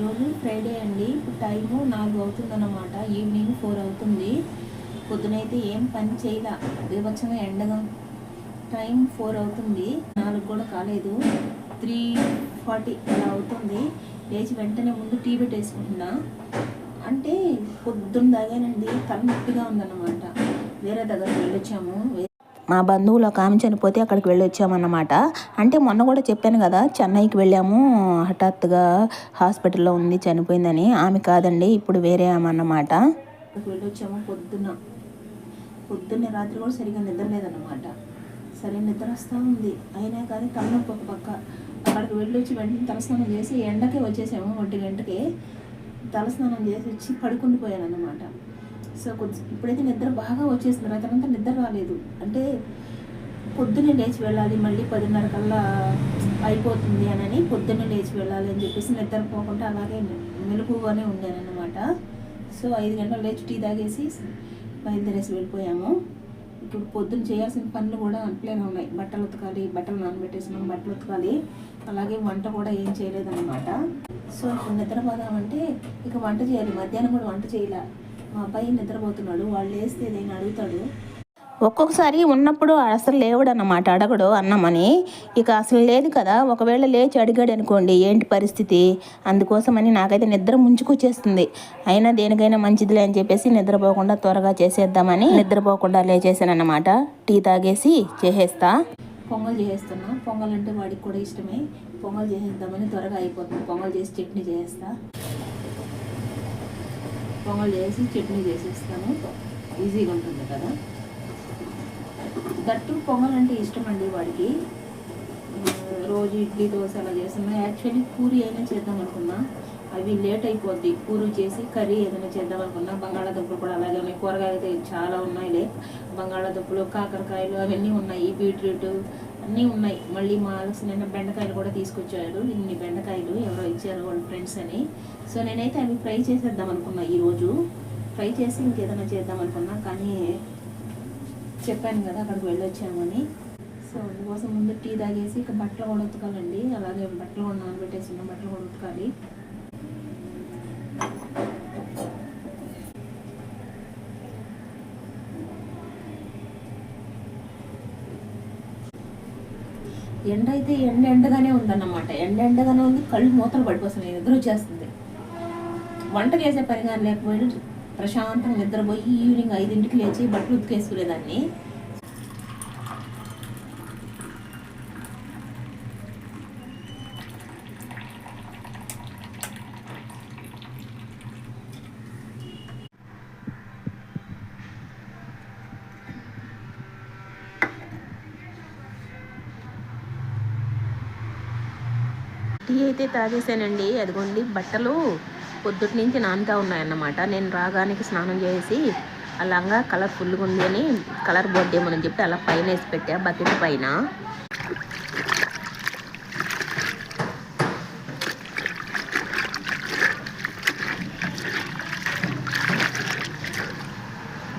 ఈరోజు ఫ్రైడే అండి. ఇప్పుడు టైము నాలుగు అవుతుందన్నమాట. ఈవినింగ్ ఫోర్ అవుతుంది. పొద్దునైతే ఏం పని చేయలే. వివక్షంగా ఎండగా టైం ఫోర్ అవుతుంది. నాలుగు కూడా కాలేదు. త్రీ ఫార్టీ అలా అవుతుంది. లేచి వెంటనే ముందు టీ పెట్టేసుకుంటున్నా. అంటే పొద్దున్న దాగానండి. తలనొప్పిగా ఉందన్నమాట. వేరే దగ్గరికి వెళ్ళొచ్చాము. మా బంధువులు ఒక ఆమె చనిపోతే అక్కడికి వెళ్ళి వచ్చామన్నమాట. అంటే మొన్న కూడా చెప్పాను కదా చెన్నైకి వెళ్ళాము హఠాత్తుగా హాస్పిటల్లో ఉంది చనిపోయిందని. ఆమె కాదండి ఇప్పుడు వేరే ఆమె అన్నమాట. అక్కడికి వెళ్ళి వచ్చాము పొద్దున్న పొద్దున్నే రాత్రి కూడా సరిగా నిద్ర లేదన్నమాట. సరే నిద్ర వస్తూ ఉంది. అయినా కానీ తలనొప్పి ఒక పక్క. అక్కడికి వెళ్ళి వచ్చి వెంటనే తలస్నానం చేసి ఎండకే వచ్చేసాము ఒంటి గంటకి. తలస్నానం చేసి వచ్చి పడుకుండిపోయాను అన్నమాట సో కొద్ది ఇప్పుడైతే నిద్ర బాగా వచ్చేసింది రాత్రంతా నిద్ర రాలేదు. అంటే పొద్దున్నే లేచి వెళ్ళాలి మళ్ళీ పదిన్నర కల్లా అయిపోతుంది అని పొద్దున్నే లేచి వెళ్ళాలి అని చెప్పేసి నిద్రపోకుండా అలాగే మెలుపుగానే ఉండానన్నమాట. సో ఐదు గంటలు లేచి టీ తాగేసి బయలుదేరేసి వెళ్ళిపోయాము. ఇప్పుడు పొద్దున్న చేయాల్సిన పనులు కూడా అట్లనే ఉన్నాయి. బట్టలు ఉతకాలి బట్టలు నానబెట్టేసినాం బట్టలు ఉతకాలి. అలాగే వంట కూడా ఏం చేయలేదన్నమాట. సో ఇప్పుడు నిద్రపోదామంటే ఇక వంట చేయాలి. మధ్యాహ్నం కూడా వంట చేయాలి? మా అబ్బాయి నిద్రపోతున్నాడు వాళ్ళు వేస్తే నేను అడుగుతాడు. ఒక్కొక్కసారి ఉన్నప్పుడు అసలు లేవడు అన్నమాట అడగడు అన్నమని. ఇక అసలు లేదు కదా ఒకవేళ లేచి అడిగాడు అనుకోండి ఏంటి పరిస్థితి? అందుకోసమని నాకైతే నిద్ర ముంచుకొచ్చేస్తుంది. అయినా దేనికైనా మంచిదిలే అని చెప్పేసి నిద్రపోకుండా త్వరగా చేసేద్దామని నిద్రపోకుండా లేచేసాను అన్నమాట టీ తాగేసి చేసేస్తా. పొంగల్ చేసేస్తున్నా. పొంగల్ అంటే వాడికి కూడా ఇష్టమే. పొంగల్ చేసేద్దామని త్వరగా అయిపోతుంది. పొంగల్ చేసి చట్నీ చేసేస్తా. పొంగల్ చేసి చట్నీ చేసేస్తాను. ఈజీగా ఉంటుంది కదా. దట్టు పొంగల్ అంటే ఇష్టం అండి వాడికి రోజు ఇడ్లీ దోశ అలా చేస్తున్నా. యాక్చువల్లీ పూరి అయినా చేద్దాం అనుకున్నా. అవి లేట్ అయిపోద్ది. పూరి చేసి కర్రీ ఏదైనా చేద్దాం అనుకున్నా. బంగాళాదుంపలు కూడా అలాగే ఉన్నాయి. కూరగాయలు అయితే చాలా ఉన్నాయిలే బంగాళాదుంపలు కాకరకాయలు అవన్నీ ఉన్నాయి. బీట్రూట్ అన్నీ ఉన్నాయి. మళ్ళీ మా అలక్స్ నిన్న బెండకాయలు కూడా తీసుకొచ్చాడు ఇన్ని బెండకాయలు ఎవరో ఇచ్చారు వాళ్ళ ఫ్రెండ్స్ అని. సో నేనైతే అవి ఫ్రై చేసేద్దాం అనుకున్నా ఈరోజు ఫ్రై చేసి ఇంకేదైనా చేద్దాం అనుకున్నా కానీ చెప్పాను కదా అక్కడికి వెళ్ళొచ్చామని సో అందుకోసం ముందు టీ తాగేసి ఇక బట్టలు కూడా ఉతకాలండి అలాగే బట్టలు కూడా నానబెట్టేసిన బట్టలు కూడా ఉతకాలి ఎండ అయితే ఎండ ఎండగానే ఉందన్నమాట. ఎండ ఎండగానే ఉంది కళ్ళు మూతలు పడిపోతున్నాయి నిద్ర వచ్చేస్తుంది. వంట చేసే పని కానీ లేకపోయినా ప్రశాంతంగా నిద్రపోయి ఈవినింగ్ ఐదింటికి లేచి బట్టలు ఉతికేసుకునేదాన్ని. టీ అయితే తాగేసానండి. అదిగోండి బట్టలు పొద్దుటి నుంచి నానుతా ఉన్నాయన్నమాట. నేను రాగానికి స్నానం చేసి అలాగా కలర్ఫుల్గా ఉంది అని కలర్ బొడ్డేమని చెప్పి అలా పైన వేసి పెట్టా బకెట్ పైన.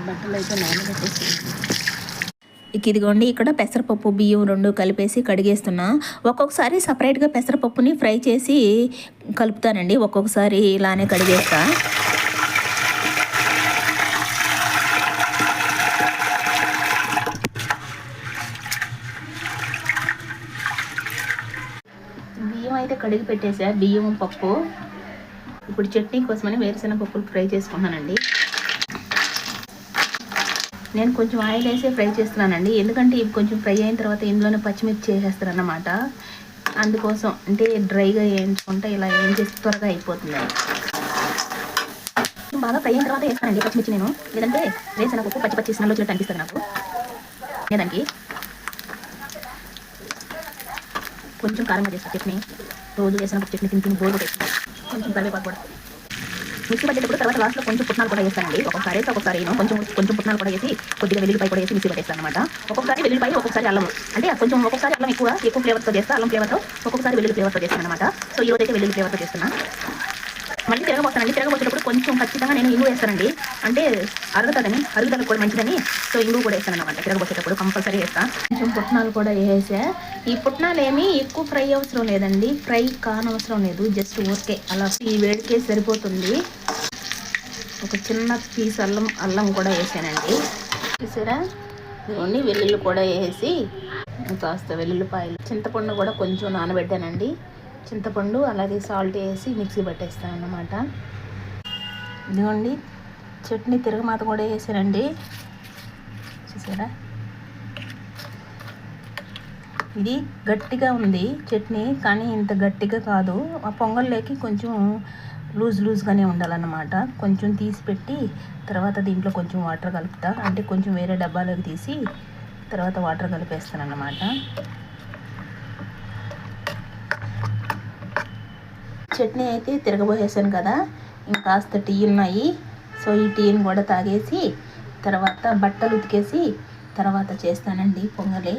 బట్టలు అయితే నానబెట్టేసి ఇక ఇదిగోండి ఇక్కడ పెసరపప్పు బియ్యం రెండు కలిపేసి కడిగేస్తున్నా. ఒక్కొక్కసారి సపరేట్గా పెసరపప్పుని ఫ్రై చేసి కలుపుతానండి. ఒక్కొక్కసారి ఇలానే కడిగేస్తా. బియ్యం అయితే కడిగి పెట్టేసా బియ్యం పప్పు. ఇప్పుడు చట్నీ కోసమని వేరుశెనగ పప్పులు ఫ్రై చేసుకున్నానండి నేను కొంచెం ఆయిల్ వేసి ఫ్రై చేస్తున్నానండి. ఎందుకంటే ఇవి కొంచెం ఫ్రై అయిన తర్వాత ఇందులోనే పచ్చిమిర్చి వేసేస్తారన్నమాట. అందుకోసం అంటే డ్రైగా వేయించుకుంటే ఇలా ఏం చేసి త్వరగా అయిపోతుంది. బాగా ఫ్రై అయిన తర్వాత వేస్తానండి పచ్చిమిర్చి నేను. లేదంటే వేసిన ఉప్పు పచ్చి పచ్చి స్మెల్ వచ్చినట్టు అనిపిస్తుంది నాకు. లేదానికి కొంచెం కారంగా చేస్తాను చట్నీ. రోజు వేసిన చట్నీ తిని తిని బోర్డు కొంచెం కరివేపాకు కూడా. మిక్సీ పట్టేటప్పుడు తర్వాత లాస్ట్లో కొంచెం పుట్నాలు కూడా వేస్తానండి. ఒక్కొక్కసారి వేసి ఒక్కొక్కసారి నేను కొంచెం కొంచెం పుట్నాలు కూడా వేసి కొద్దిగా వెల్లుల్లిపాయ కూడా వేసి మిక్సీ పట్టేస్తాను అనమాట ఒక్కొక్కసారి వెల్లుల్లిపాయ ఒక్కొక్కసారి అల్లం. అంటే కొంచెం ఒక్కొక్కసారి అల్లం ఎక్కువ ఎక్కువ ఫ్లేవర్తో చేస్తా అల్లం ఫ్లేవర్తో ఒక్కొక్కసారి వెల్లుల్లి ఫ్లేవర్తో చేస్తాను అనమాట సో ఈ రోజు అయితే వెల్లుల్లి ఫ్లేవర్తో చేస్తున్నా. మళ్ళీ తిరగబోతానండి తిరగబోసేటప్పుడు కొంచెం ఖచ్చితంగా నేను ఇంగు వేస్తానండి. అంటే అరుగుతుందని అరుగుదలకు కూడా మంచిదని. సో ఇంగు కూడా వేస్తాను అనమాట తిరగబోసేటప్పుడు కంపల్సరీ వేస్తాను కొంచెం పుట్నాలు కూడా వేసా. ఈ పుట్నాలు ఏమి ఎక్కువ ఫ్రై అవసరం లేదండి. ఫ్రై కానవసరం లేదు. జస్ట్ ఓకే అలా ఈ వేడికే సరిపోతుంది. ఒక చిన్న పీస్ అల్లం అల్లం కూడా వేసానండి. చూసారా? ఇదిగోండి వెల్లుల్లి కూడా వేసి కాస్త వెల్లుల్లిపాయలు చింతపండు కూడా కొంచెం నానబెట్టానండి. చింతపండు అలాగే సాల్ట్ వేసి మిక్సీ పట్టేస్తాను అన్నమాట ఇదిగోండి చట్నీ తిరగమాత కూడా వేసానండి చూసారా? ఇది గట్టిగా ఉంది చట్నీ కానీ ఇంత గట్టిగా కాదు. ఆ పొంగల్లోకి కొంచెం లూజ్ లూజ్గానే ఉండాలన్నమాట. కొంచెం తీసి పెట్టి తర్వాత దీంట్లో కొంచెం వాటర్ కలుపుతా. అంటే కొంచెం వేరే డబ్బాలోకి తీసి తర్వాత వాటర్ కలిపేస్తాను అన్నమాట చట్నీ అయితే తిరగబోసేసాను కదా. ఇంకాస్త టీ ఉన్నాయి. సో ఈ టీని కూడా తాగేసి తర్వాత బట్టలు ఉతికేసి తర్వాత చేస్తానండి పొంగలి.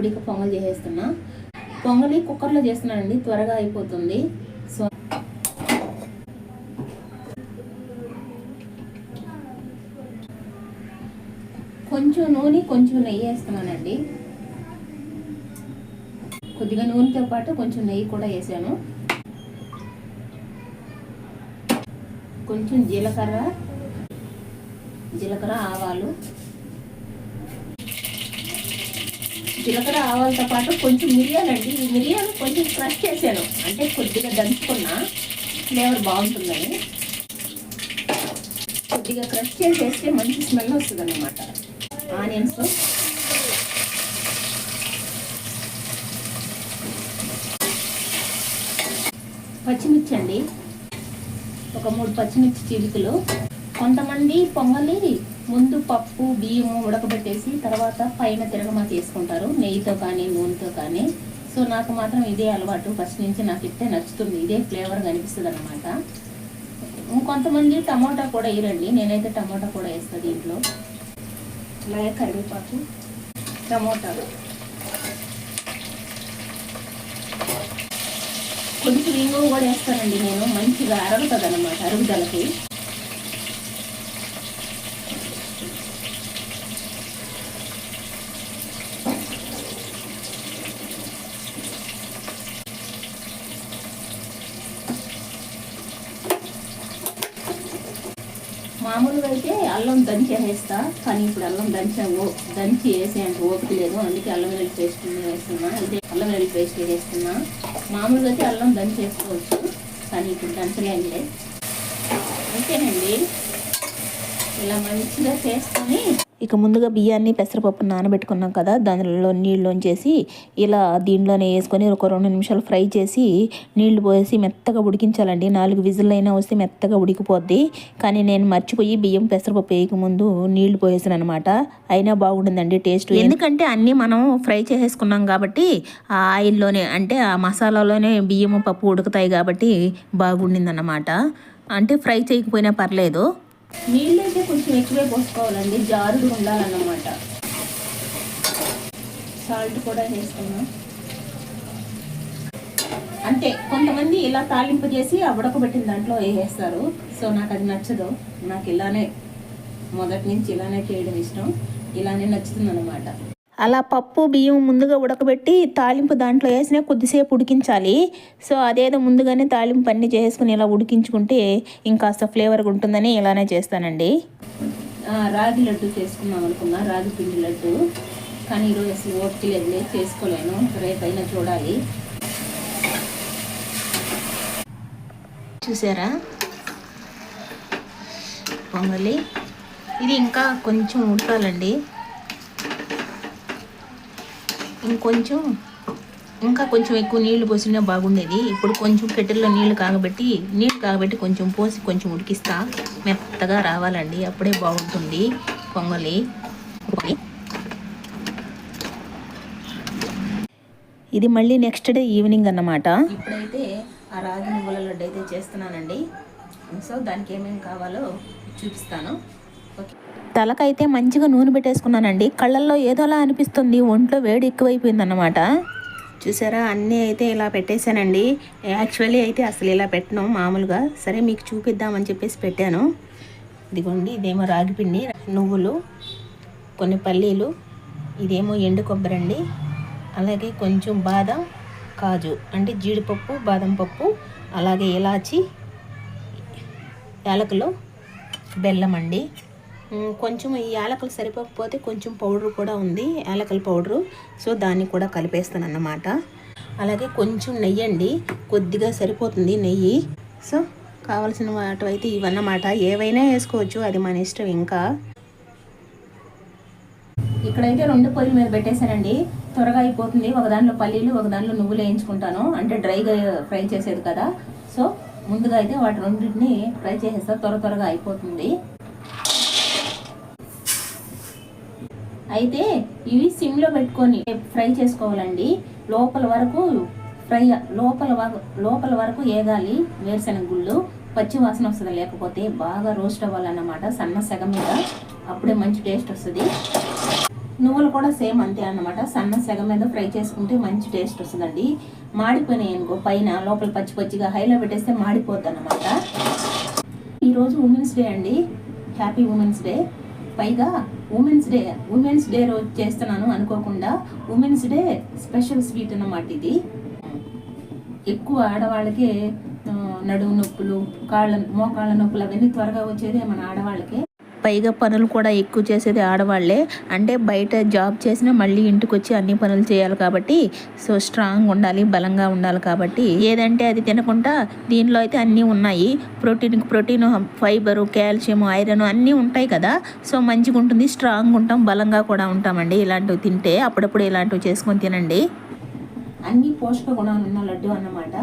ఇప్పుడు ఇక పొంగల్ చేసేస్తున్నా. పొంగలి కుక్కర్లో చేస్తున్నానండి త్వరగా అయిపోతుంది. సో కొంచెం నూనె కొంచెం నెయ్యి వేస్తున్నానండి. కొద్దిగా నూనెతో పాటు కొంచెం నెయ్యి కూడా వేసాను. కొంచెం జీలకర్ర జీలకర్ర ఆవాలు. జీలకర్ర ఆవాలతో పాటు కొంచెం మిరియాలండి. ఈ మిరియాలు కొంచెం క్రష్ చేశాను. అంటే కొద్దిగా దంచుకున్నా ఫ్లేవర్ బాగుంటుందని. కొద్దిగా క్రష్ చేసేస్తే మంచి స్మెల్ వస్తుంది అనమాట ఆనియన్స్ పచ్చిమిర్చి అండి. ఒక మూడు పచ్చిమిర్చి చిలుకలు కొంతమంది పొంగలి ముందు పప్పు బియ్యము ఉడకబెట్టేసి తర్వాత పైన తిరగమా చేసుకుంటారు నెయ్యితో కానీ నూనెతో కానీ. సో నాకు మాత్రం ఇదే అలవాటు. ఫస్ట్ నుంచి నాకు ఇట్టే నచ్చుతుంది. ఇదే ఫ్లేవర్ కనిపిస్తుంది అనమాట ఇంకొంతమంది టమోటా కూడా వేయరండి. నేనైతే టమోటా కూడా వేస్తాను దీంట్లో. అలాగే కరివేపాకు టమోటా. కొంచెం ఇంగువ కూడా వేస్తానండి నేను. మంచిగా అరుగుతుంది అనమాట అరుగుదలకి మామూలుగా అయితే అల్లం దంచి వేస్తా కానీ ఇప్పుడు అల్లం దంచాము దంచి వేసే అంత ఓపిక లేదు. అందుకే అల్లం వెల్లుల్లి పేస్ట్ వేస్తున్నా. ఇదే అల్లం వెల్లుల్లి పేస్ట్ వేస్తున్నా మామూలుగా అయితే అల్లం దంచి వేసుకోవచ్చు కానీ ఇప్పుడు దంచలేండి అంతేనండి. ఇలా మంచిగా చేసుకొని ఇక ముందుగా బియ్యాన్ని పెసరపప్పు నానబెట్టుకున్నాం కదా దానిలో నీళ్ళుంచేసి ఇలా దీంట్లోనే వేసుకొని ఒక రెండు నిమిషాలు ఫ్రై చేసి నీళ్ళు పోసి మెత్తగా ఉడికించాలండి. నాలుగు విజిల్ అయినా వస్తే మెత్తగా ఉడికిపోద్ది. కానీ నేను మర్చిపోయి బియ్యం పెసరపప్పు వేయక ముందు నీళ్ళు పోయేసాను అనమాట అయినా బాగుంటుందండి టేస్ట్ ఎందుకంటే అన్నీ మనం ఫ్రై చేసేసుకున్నాం కాబట్టి ఆ ఆయిల్లోనే అంటే ఆ మసాలాలోనే బియ్యం పప్పు ఉడుకుతాయి కాబట్టి బాగుండిందన్నమాట. అంటే ఫ్రై చేయకపోయినా పర్లేదు. నీళ్ళు అయితే కొంచెం ఎక్కువే పోసుకోవాలండి. జారుడు ఉండాలన్నమాట. సాల్ట్ కూడా వేసుకున్నాం అంటే కొంతమంది ఇలా తాలింపు చేసి ఆ ఉడకబెట్టిన దాంట్లో వేసేస్తారు. సో నాకు అది నచ్చదు. నాకు ఇలానే మొదటి నుంచి ఇలానే చేయడం ఇష్టం. ఇలానే నచ్చుతుంది అనమాట అలా పప్పు బియ్యం ముందుగా ఉడకబెట్టి తాలింపు దాంట్లో వేసిన కొద్దిసేపు ఉడికించాలి. సో అదేదో ముందుగానే తాలింపు అన్ని చేసుకుని ఇలా ఉడికించుకుంటే ఇంకాస్త ఫ్లేవర్గా ఉంటుందని ఇలానే చేస్తానండి. రాగి లడ్డు చేసుకుందాం అనుకున్నా రాగి పిండి లడ్డు. కానీ ఈరోజు అసలు ఓపిక లేదు చేసుకోలేను. రేపైనా చూడాలి. చూసారా? పొంగలి. ఇది ఇంకా కొంచెం ఉడకాలండి. ఇంకొంచెం ఇంకా కొంచెం ఎక్కువ నీళ్ళు పోసినా బాగుండేది. ఇప్పుడు కొంచెం కెటిల్లో నీళ్ళు కాగబెట్టి నీళ్ళు కాగబెట్టి కొంచెం పోసి కొంచెం ఉడికిస్తా. మెత్తగా రావాలండి అప్పుడే బాగుంటుంది. పొంగలి. ఇది మళ్ళీ నెక్స్ట్ డే ఈవినింగ్ అన్నమాట. ఇప్పుడైతే ఆ రాగి నువ్వుల లడ్డు అయితే చేస్తున్నానండి. సో దానికి ఏమేమి కావాలో చూపిస్తాను. ఓకే. తలకైతే మంచిగా నూనె పెట్టేసుకున్నానండి. కళ్ళల్లో ఏదోలా అనిపిస్తుంది. ఒంట్లో వేడి ఎక్కువైపోయింది అన్నమాట చూసారా? అన్నీ అయితే ఇలా పెట్టేశానండి. యాక్చువల్లీ అయితే అసలు ఇలా పెట్టను మామూలుగా. సరే మీకు చూపిద్దామని చెప్పేసి పెట్టాను. ఇదిగోండి ఇదేమో రాగిపిండి నువ్వులు కొన్ని పల్లీలు ఇదేమో ఎండు కొబ్బరి అండి అలాగే కొంచెం బాదం కాజు అంటే జీడిపప్పు బాదం పప్పు అలాగే ఇలాచి యాలకులు బెల్లం అండి. కొంచెం ఈ యాలకులు సరిపోకపోతే కొంచెం పౌడర్ కూడా ఉంది యాలకల పౌడరు. సో దాన్ని కూడా కలిపేస్తాను అన్నమాట అలాగే కొంచెం నెయ్యి అండి కొద్దిగా సరిపోతుంది నెయ్యి. సో కావలసిన వాటివైతే ఇవన్నమాట. ఏవైనా వేసుకోవచ్చు అది మన ఇష్టం ఇంకా. ఇక్కడైతే రెండు పొయ్యిల మీద పెట్టేశానండి. త్వరగా అయిపోతుంది. ఒక దానిలో పల్లీలు ఒక దానిలో నువ్వులు వేయించుకుంటాను. అంటే డ్రైగా ఫ్రై చేసేది కదా. సో ముందుగా అయితే వాటి రెండింటిని ఫ్రై చేసేస్తా. త్వర త్వరగా అయిపోతుంది. అయితే ఇవి సిమ్లో పెట్టుకొని ఫ్రై చేసుకోవాలండి. లోపల వరకు ఫ్రై లోపల లోపల వరకు ఏగాలి వేరుశెనగ గుళ్ళు పచ్చి వాసన వస్తుంది లేకపోతే బాగా రోస్ట్ అవ్వాలన్నమాట సన్న సెగ మీద. అప్పుడే మంచి టేస్ట్ వస్తుంది. నువ్వులు కూడా సేమ్ అంతే అన్నమాట. సన్న సెగ మీద ఫ్రై చేసుకుంటే మంచి టేస్ట్ వస్తుందండి. మాడిపోయినాయి అనుకో పైన లోపల పచ్చి పచ్చిగా హైలో పెట్టేస్తే మాడిపోద్ది అన్నమాట ఈరోజు ఉమెన్స్ డే అండి. హ్యాపీ ఉమెన్స్ డే పైగా ఉమెన్స్ డే ఉమెన్స్ డే రోజు చేస్తున్నాను అనుకోకుండా ఉమెన్స్ డే స్పెషల్ స్వీట్ అన్నమాట ఇది. ఎక్కువ ఆడవాళ్ళకే నడుము నొప్పులు కాళ్ళ మోకాళ్ళ నొప్పులు అవన్నీ త్వరగా వచ్చేదే మన ఆడవాళ్ళకే. పైగా పనులు కూడా ఎక్కువ చేసేది ఆడవాళ్ళే అంటే బయట జాబ్ చేసినా మళ్ళీ ఇంటికి వచ్చి అన్ని పనులు చేయాలి కాబట్టి సో స్ట్రాంగ్ ఉండాలి బలంగా ఉండాలి కాబట్టి. ఏదంటే అది తినకుండా దీనిలో అయితే అన్నీ ఉన్నాయి. ప్రోటీన్కి ప్రోటీన్ ఫైబరు కాల్షియం ఐరన్ అన్నీ ఉంటాయి కదా. సో మంచిగా ఉంటుంది స్ట్రాంగ్ ఉంటాం బలంగా కూడా ఉంటామండి. ఇలాంటివి తింటే అప్పుడప్పుడు ఇలాంటివి చేసుకొని తినండి. అన్ని పోషక గుణాలు ఉన్న లడ్డు అన్నమాట.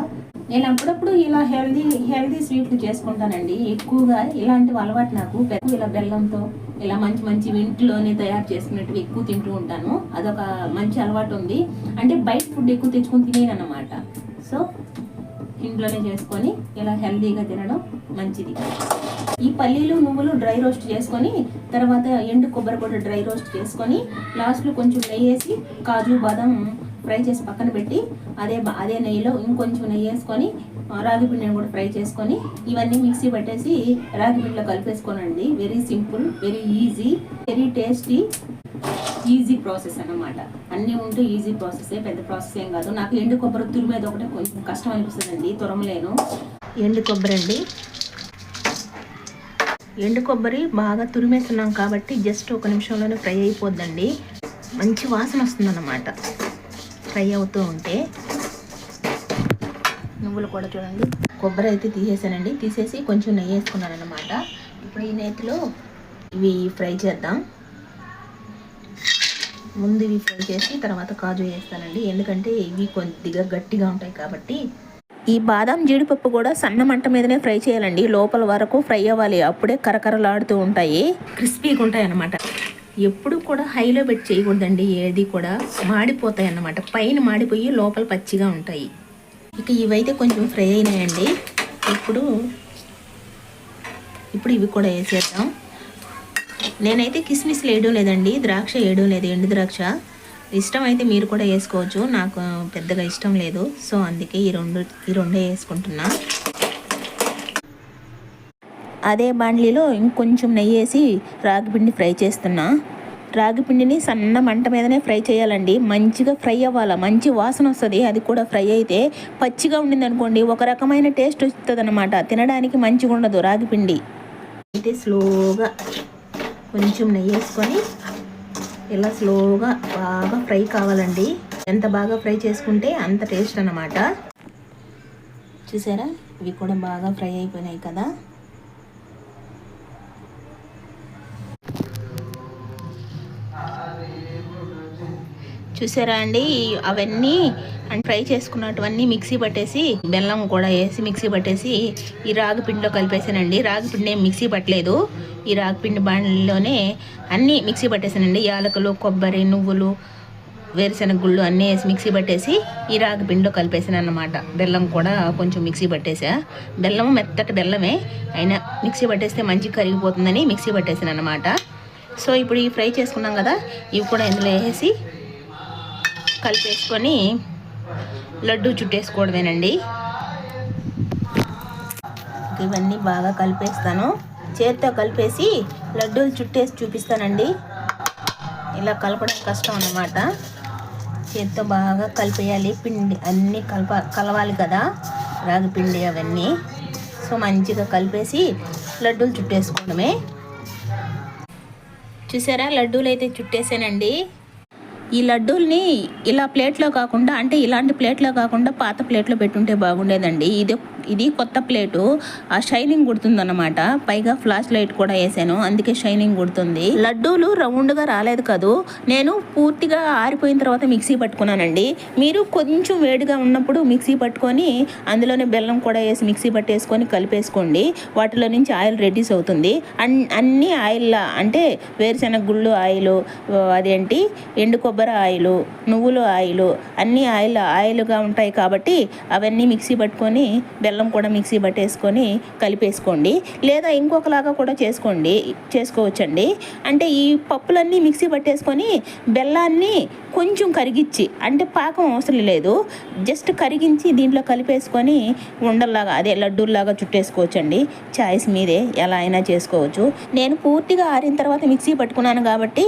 నేను అప్పుడప్పుడు ఇలా హెల్దీ హెల్దీ స్వీట్లు చేసుకుంటానండి. ఎక్కువగా ఇలాంటివి అలవాటు నాకు. ఇలా బెల్లంతో ఇలా మంచి మంచి ఇంట్లోనే తయారు చేసుకున్నట్టు ఎక్కువ తింటూ ఉంటాను. అదొక మంచి అలవాటు ఉంది. అంటే బయట ఫుడ్ ఎక్కువ తెచ్చుకొని తినేను సో ఇంట్లోనే చేసుకొని ఇలా హెల్దీగా తినడం మంచిది. ఈ పల్లీలు నువ్వులు డ్రై రోస్ట్ చేసుకొని తర్వాత ఎండు కొబ్బరి కూడా డ్రై రోస్ట్ చేసుకొని లాస్ట్లో కొంచెం నెయ్యి వేసి కాజు బాదం ఫ్రై చేసి పక్కన పెట్టి అదే అదే నెయ్యిలో ఇంకొంచెం నెయ్యి వేసుకొని రాగి పిండిని కూడా ఫ్రై చేసుకొని ఇవన్నీ మిక్సీ పట్టేసి రాగి పిండిలో కలిపేసుకోనండి. Very simple very easy very tasty easy process అన్నమాట. అన్నీ ఉంటే ఈజీ ప్రాసెసే పెద్ద ప్రాసెస్ ఏం కాదు. నాకు ఎండు కొబ్బరి తురిమేది ఒకటే కొంచెం కష్టం అనిపిస్తుందండి తురమలేను ఎండు కొబ్బరి అండి. ఎండు కొబ్బరి బాగా తురిమేస్తున్నాం కాబట్టి జస్ట్ ఒక నిమిషంలోనే ఫ్రై అయిపోద్దండి. మంచి వాసన వస్తుందన్నమాట. ఫ్రై అవుతూ ఉంటే నువ్వులు కూడా చూడండి. కొబ్బరి అయితే తీసేసానండి. తీసేసి కొంచెం నెయ్యి వేసుకున్నాను అనమాట ఇప్పుడు ఈ నేతిలో ఇవి ఫ్రై చేద్దాం. ముందు ఇవి ఫ్రై చేసి తర్వాత కాజు వేస్తానండి. ఎందుకంటే ఇవి కొద్దిగా గట్టిగా ఉంటాయి కాబట్టి. ఈ బాదం జీడిపప్పు కూడా సన్న మంట మీదనే ఫ్రై చేయాలండి. లోపల వరకు ఫ్రై అవ్వాలి. అప్పుడే కరకరలాడుతూ ఉంటాయి. క్రిస్పీగా ఉంటాయి అన్నమాట ఎప్పుడు కూడా హైలో పెట్టి చేయకూడదండి. ఏది కూడా మాడిపోతాయి అన్నమాట పైన మాడిపోయి లోపల పచ్చిగా ఉంటాయి. ఇక ఇవైతే కొంచెం ఫ్రై అయినాయండి. ఇప్పుడు ఇప్పుడు ఇవి కూడా వేసేద్దాం. నేనైతే కిస్మిస్ వేయడం లేదండి. ద్రాక్ష వేయడం లేదు ఎండు ద్రాక్ష. ఇష్టం అయితే మీరు కూడా వేసుకోవచ్చు. నాకు పెద్దగా ఇష్టం లేదు. సో అందుకే ఈ రెండు ఈ రెండే వేసుకుంటున్నా. అదే బాండ్లీలో ఇంకొంచెం నెయ్యి వేసి రాగిపిండి ఫ్రై చేస్తున్నా. రాగిపిండిని సన్న మంట మీదనే ఫ్రై చేయాలండి. మంచిగా ఫ్రై అవ్వాలి. మంచి వాసన వస్తుంది. అది కూడా ఫ్రై అయితే పచ్చిగా ఉండింది అనుకోండి ఒక రకమైన టేస్ట్ వస్తుంది అనమాట తినడానికి మంచిగా ఉండదు రాగిపిండి. అయితే స్లోగా కొంచెం నెయ్యి వేసుకొని ఇలా స్లోగా బాగా ఫ్రై కావాలండి. ఎంత బాగా ఫ్రై చేసుకుంటే అంత టేస్ట్ అనమాట చూసారా? ఇవి కూడా బాగా ఫ్రై అయిపోయినాయి కదా. చూసారా అండి? అవన్నీ అండ్ ఫ్రై చేసుకున్నటువన్నీ మిక్సీ పట్టేసి బెల్లం కూడా వేసి మిక్సీ పట్టేసి ఈ రాగి పిండిలో కలిపేసానండి. రాగి పిండి ఏం మిక్సీ పట్టలేదు. ఈ రాగి పిండి బాండ్లోనే అన్నీ మిక్సీ పట్టేసానండి. యాలకులు కొబ్బరి నువ్వులు వేరుశనగ గుళ్ళు అన్నీ వేసి మిక్సీ పట్టేసి ఈ రాగి పిండిలో కలిపేసాను అన్నమాట బెల్లం కూడా కొంచెం మిక్సీ పట్టేసా. బెల్లం మెత్తటి బెల్లమే అయినా మిక్సీ పట్టేస్తే మంచిగా కరిగిపోతుందని మిక్సీ పట్టేసాను అనమాట సో ఇప్పుడు ఈ ఫ్రై చేసుకున్నాం కదా ఇవి కూడా ఇందులో వేసి కలిపేసుకొని లడ్డు చుట్టేసుకోవడమేనండి. ఇవన్నీ బాగా కలిపేస్తాను. చేత్తో కలిపేసి లడ్డూలు చుట్టేసి చూపిస్తానండి. ఇలా కలపడం కష్టం అన్నమాట. చేత్తో బాగా కలిపేయాలి. పిండి అన్నీ కలప కలవాలి కదా. రాగి పిండి అవన్నీ. సో మంచిగా కలిపేసి లడ్డూలు చుట్టేసుకోవడమే. చూసారా? లడ్డూలు అయితే చుట్టేసానండి. ఈ లడ్డూల్ని ఇలా ప్లేట్లో కాకుండా అంటే ఇలాంటి ప్లేట్లో కాకుండా పాత ప్లేట్లో పెట్టుంటే బాగుండేదండి. ఇది ఇది కొత్త ప్లేటు. ఆ షైనింగ్ కుడుతుందన్నమాట పైగా ఫ్లాష్ లైట్ కూడా వేసాను. అందుకే షైనింగ్ గుర్తుంది. లడ్డూలు రౌండ్గా రాలేదు కాదు. నేను పూర్తిగా ఆరిపోయిన తర్వాత మిక్సీ పట్టుకున్నానండి. మీరు కొంచెం వేడిగా ఉన్నప్పుడు మిక్సీ పట్టుకొని అందులోనే బెల్లం కూడా వేసి మిక్సీ పట్టేసుకొని కలిపేసుకోండి. వాటిలో నుంచి ఆయిల్ రెడ్యూస్ అవుతుంది. అన్ అన్ని ఆయిల్ అంటే వేరుశెనగ గుళ్ళు ఆయిల్ అదేంటి? ఎండు కొబ్బరి ఆయిల్ నువ్వులు ఆయిల్ అన్ని ఆయిల్ ఆయిల్గా ఉంటాయి కాబట్టి అవన్నీ మిక్సీ పట్టుకొని బెల్లం కూడా మిక్సీ పట్టేసుకొని కలిపేసుకోండి. లేదా ఇంకొకలాగా కూడా చేసుకోండి చేసుకోవచ్చండి. అంటే ఈ పప్పులన్నీ మిక్సీ పట్టేసుకొని బెల్లాన్ని కొంచెం కరిగించి అంటే పాకం అవసరం లేదు. జస్ట్ కరిగించి దీంట్లో కలిపేసుకొని ఉండల్లాగా అదే లడ్డూల్లాగా చుట్టేసుకోవచ్చండి. చాయిస్ మీదే ఎలా అయినా చేసుకోవచ్చు. నేను పూర్తిగా ఆరిన తర్వాత మిక్సీ పట్టుకున్నాను కాబట్టి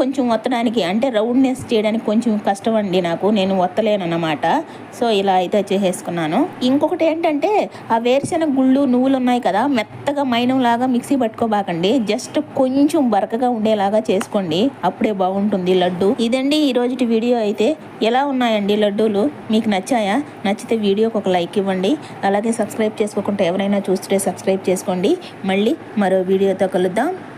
కొంచెం వత్తడానికి అంటే రౌండ్నెస్ చేయడానికి కొంచెం కష్టం అండి నాకు. నేను వత్తలేను అన్నమాట సో ఇలా అయితే చేసేసుకున్నాను. ఇంకొకటి ఏంటంటే ఆ వేరుశెనగ గుళ్ళు నువ్వులు ఉన్నాయి కదా మెత్తగా మైనం లాగా మిక్సీ పట్టుకోబాకండి. జస్ట్ కొంచెం బరకగా ఉండేలాగా చేసుకోండి. అప్పుడే బాగుంటుంది లడ్డు. ఇదండి ఈ రోజుటి వీడియో అయితే. ఎలా ఉన్నాయండి లడ్డూలు? మీకు నచ్చాయా? నచ్చితే వీడియోకి ఒక లైక్ ఇవ్వండి. అలాగే సబ్స్క్రైబ్ చేసుకోకుండా ఎవరైనా చూస్తే సబ్స్క్రైబ్ చేసుకోండి. మళ్ళీ మరో వీడియోతో కలుద్దాం.